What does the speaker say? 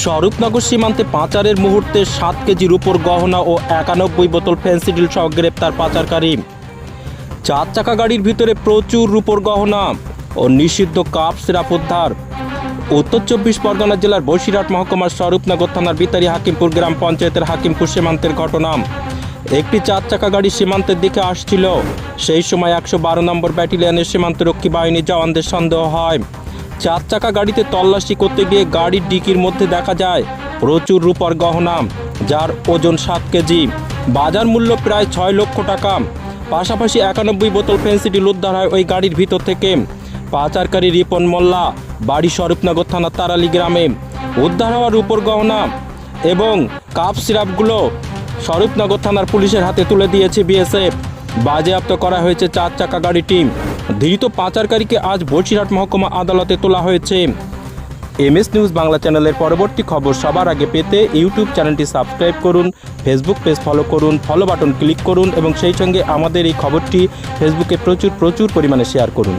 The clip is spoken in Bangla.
স্বরূপনগর সীমান্তে পাচারের মুহূর্তে সাত কেজি রূপোর গহনা ও একানব্বই বোতল ফেন্সিডিল সহ গ্রেপ্তার পাচারকারী। চার চাকা গাড়ির ভিতরে প্রচুর রূপোর গহনা ও নিষিদ্ধ কাপ, সিরাপ উদ্ধার। উত্তর চব্বিশ পরগনা জেলার বসিরহাট মহকুমার স্বরূপনগর থানার বিতারি হাকিমপুর গ্রাম পঞ্চায়েতের হাকিমপুর সীমান্তের ঘটনা। একটি চার চাকা গাড়ি সীমান্তের দিকে আসছিল। সেই সময় একশো বারো নম্বর ব্যাটালিয়নের সীমান্তরক্ষী বাহিনী জওয়ানদের সন্দেহ হয়। চার চাকা গাড়িতে তল্লাশি করতে গিয়ে গাড়ির ডিকির মধ্যে দেখা যায়, প্রচুর রূপার গহনা, যার ওজন সাত কেজি। বাজার মূল্য প্রায় ছয় লক্ষ টাকা। পাশাপাশি একানব্বই বোতল ফেন্সিডিল উদ্ধার হয় ওই গাড়ির ভিতর থেকে। পাচারকারী রিপন মোল্লা, বাড়ি স্বরূপনগর থানার তারালি গ্রামে। উদ্ধার হওয়ার উপর গহনা এবং কাপ সিরাপগুলো স্বরূপনগর থানার পুলিশের হাতে তুলে দিয়েছে বিএসএফ। বাজেয়াপ্ত করা হয়েছে চার চাকা গাড়িটি। ধৃত পাচারকারীকে আজ বসিরহাট মহকুমা আদালতে তোলা হয়েছে। এম এস নিউজ বাংলা চ্যানেলের পরবর্তী খবর সবার আগে পেতে ইউটিউব চ্যানেলটি সাবস্ক্রাইব করুন, ফেসবুক পেজ ফলো করুন ফলো বাটন ক্লিক করুন এবং সেই সঙ্গে আমাদের এই খবরটি ফেসবুকে প্রচুর প্রচুর পরিমাণে শেয়ার করুন।